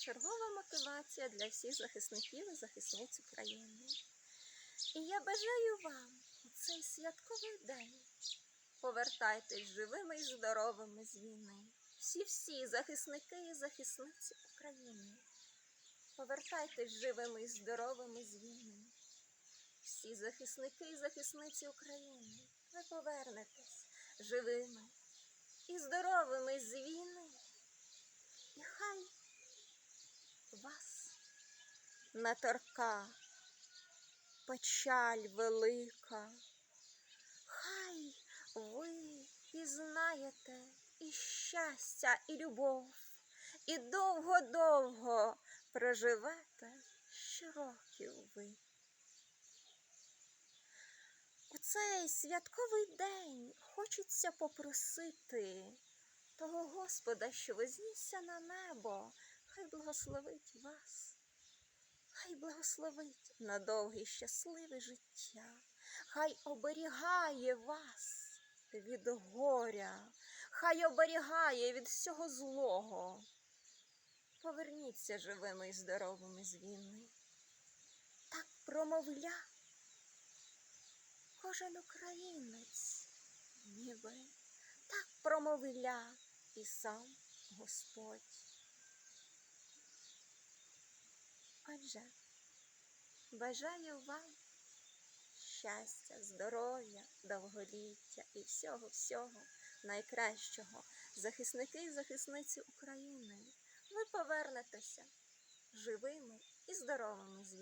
чергова мотивація для всіх захисників і захисниць України. І я бажаю вам у цей святковий день повертайтесь живими і здоровими з війни. Всі-всі захисники і захисниці України. Повертайтесь живими і здоровими з війни. Всі захисники і захисниці України. Ви повернетесь живими і здоровими з війни. І хай вас не торка печаль велика. Хай ви пізнаєте і щастя, і любов, і довго-довго проживете ще років ви. У цей святковий день хочеться попросити того Господа, що вознісся на небо, хай благословить вас, благословить на довге щасливе життя, хай оберігає вас від горя, хай оберігає від всього злого. Поверніться живими і здоровими з війни. Так промовля кожен українець, ніби так промовля і сам Господь. Отже, бажаю вам щастя, здоров'я, довголіття і всього-всього найкращого. Захисники і захисниці України, ви повернетеся живими і здоровими з.